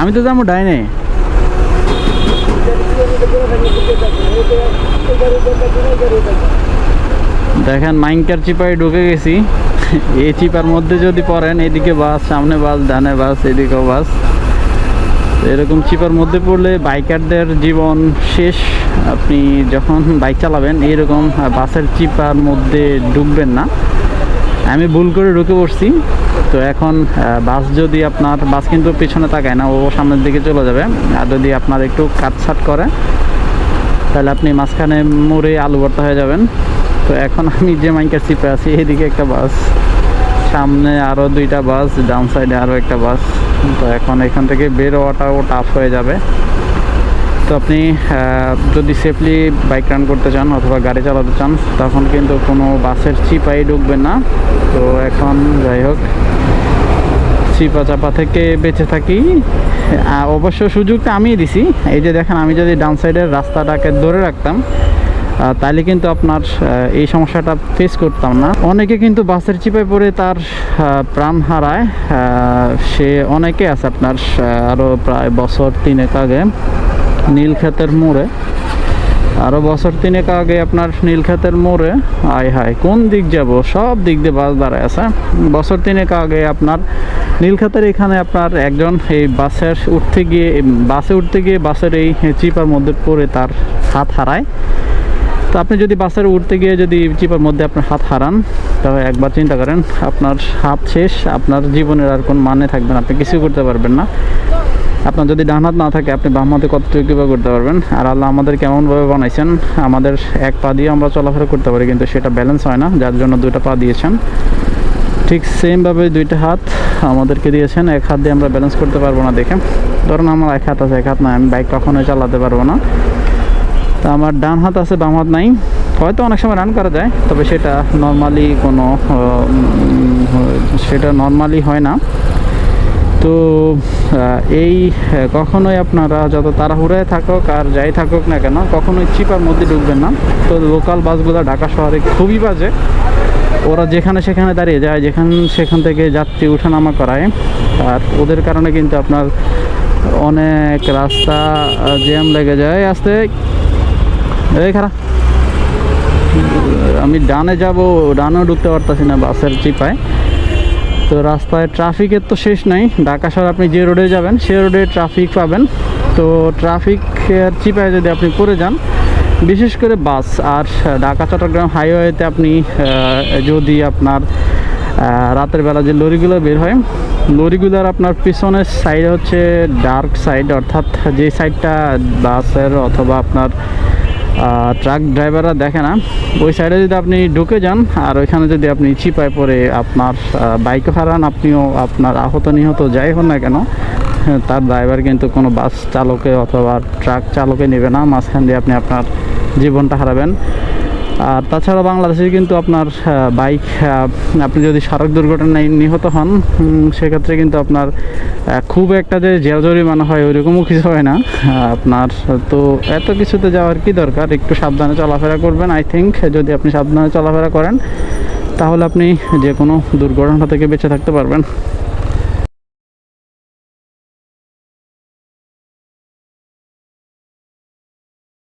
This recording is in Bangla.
আমি তো যাব ডাইনে। দেখেন মাইনকার চিপায় ঢুকে গেছি। এই চিপার মধ্যে যদি পড়েন, এদিকে বাস, সামনে বাস, ডানে বাস, এদিকেও বাস। এরকম চিপার মধ্যে পড়লে বাইকারদের জীবন শেষ। আপনি যখন বাইক চালাবেন এরকম বাসের চিপার মধ্যে ঢুকবেন না। আমি ভুল করে ঢুকে পড়ছি। তো এখন বাস যদি আপনার, বাস কিন্তু পিছনে তাকায় না, ও সামনের দিকে চলে যাবে। আর যদি আপনার একটু কাটছাট করে, তাহলে আপনি মাঝখানে মোড়ে আলু ভর্তা হয়ে যাবেন। তো এখন আমি যে মাইকার চিপে আছি এদিকে একটা বাস, সামনে আরও দুইটা বাস, ডাউন সাইডে আরও একটা বাস। তো এখন এখান থেকে বের হওয়াটাও টাফ হয়ে যাবে। তো আপনি যদি সেফলি বাইক রান করতে চান অথবা গাড়ি চালাতে চান, তখন কিন্তু কোনো বাসের চিপাই ঢুকবেন না। তো এখন যাই হোক চিপা চাপা থেকে বেঁচে থাকি। অবশ্য সুযোগটা আমিই দিছি। এই যে দেখেন, আমি যদি ডান সাইডের রাস্তাটাকে ধরে রাখতাম তাহলে কিন্তু আপনার এই সমস্যাটা ফেস করতাম না। অনেকে কিন্তু বাসের চিপায় পড়ে তার প্রাণ হারায়। সে অনেকে আছে আপনার আরও প্রায় বছর তিনেক আগে। নীলক্ষেতের মোড়ে। আরও বছর তিনেক আগে আপনার নীলক্ষেতের মোড়ে, আয় হায়, কোন দিক যাব? সব দিক দিয়ে বাস দাঁড়ায় আছে। বছর তিনেক আগে আপনার নীলক্ষেতের এখানে আপনার একজন এই বাসের উঠতে গিয়ে, বাসে উঠতে গিয়ে বাসের এই চিপার মধ্যে পড়ে তার হাত হারায়। তো আপনি যদি বাসের উঠতে গিয়ে যদি চিপার মধ্যে আপনার হাত হারান, তবে একবার চিন্তা করেন, আপনার হাত শেষ, আপনার জীবনের আর কোন মানে থাকবে না, আপনি কিছু করতে পারবেন না। আপনার যদি ডান হাত না থাকে, আপনি বাম হাতে কতটুকু কীভাবে করতে পারবেন? আর আল্লাহ আমাদের কেমনভাবে বানাইছেন, আমাদের এক পা দিয়ে আমরা চলাফেরা করতে পারি, কিন্তু সেটা ব্যালেন্স হয় না, যার জন্য দুটো পা দিয়েছেন। ঠিক সেমভাবে দুইটা হাত আমাদেরকে দিয়েছেন, এক হাত দিয়ে আমরা ব্যালেন্স করতে পারব না দেখে। ধরুন আমার এক হাত আছে, এক হাত নাই, আমি বাইক কখনোই চালাতে পারব না। তো আমার ডান হাত আছে, বাম হাত নাই। হয়তো অনেক সময় রান করা যায়, তবে সেটা নর্মালি কোনো সেটা নর্মালি হয় না। তো এই কখনোই আপনারা যত তাড়াহুড়ায় থাকুক আর যাই থাকুক না কেন, কখনোই চিপার মধ্যে ঢুকবেন না। তো লোকাল বাসগুলো ঢাকা শহরে খুবই বাজে। ওরা যেখানে সেখানে দাঁড়িয়ে যায়, যেখান সেখান থেকে যাত্রী উঠানামা করায়। আর ওদের কারণে কিন্তু আপনার অনেক রাস্তা জ্যাম লেগে যায়। আসতে, এই খারাপ আমি ডানে যাব, ডানেও ঢুকতে পারতাছি না বাসের চিপায়। তো রাস্তায় ট্রাফিকের তো শেষ নাই। ঢাকা শহর আপনি যে রোডে যাবেন, সে রোডে ট্রাফিক পাবেন। তো ট্রাফিকের চিপায় যদি আপনি পড়ে যান, বিশেষ করে বাস, আর ঢাকা, চট্টগ্রাম হাইওয়েতে আপনি যদি আপনার রাতের বেলা যে লরিগুলো বের হয়, লরিগুলোর আপনার পিছনের সাইড হচ্ছে ডার্ক সাইড অর্থাৎ যে সাইডটা বাসের অথবা আপনার ট্রাক ড্রাইভাররা দেখে না। ওই সাইডে যদি আপনি ঢুকে যান আর ওইখানে যদি আপনি ছিপায় পরে আপনার বাইক হারান আপনিও আপনার আহত নিহত যাই হন না কেন হ্যাঁ, তার ড্রাইভার কিন্তু কোনো বাস চালকে অথবা ট্রাক চালকে নেবে না। মাঝখান দিয়ে আপনি আপনার জীবনটা হারাবেন। আর তাছাড়া বাংলাদেশে কিন্তু আপনার বাইক আপনি যদি সড়ক দুর্ঘটনায় নিহত হন সেক্ষেত্রে কিন্তু আপনার খুব একটা যে জেল জরিমানা হয় ওইরকমও কিছু হয় না। আপনার তো এত কিছুতে যাওয়ার কি দরকার? একটু সাবধানে চলাফেরা করবেন আই থিঙ্ক যদি আপনি সাবধানে চলাফেরা করেন, তাহলে আপনি যে কোনো দুর্ঘটনা থেকে বেঁচে থাকতে পারবেন।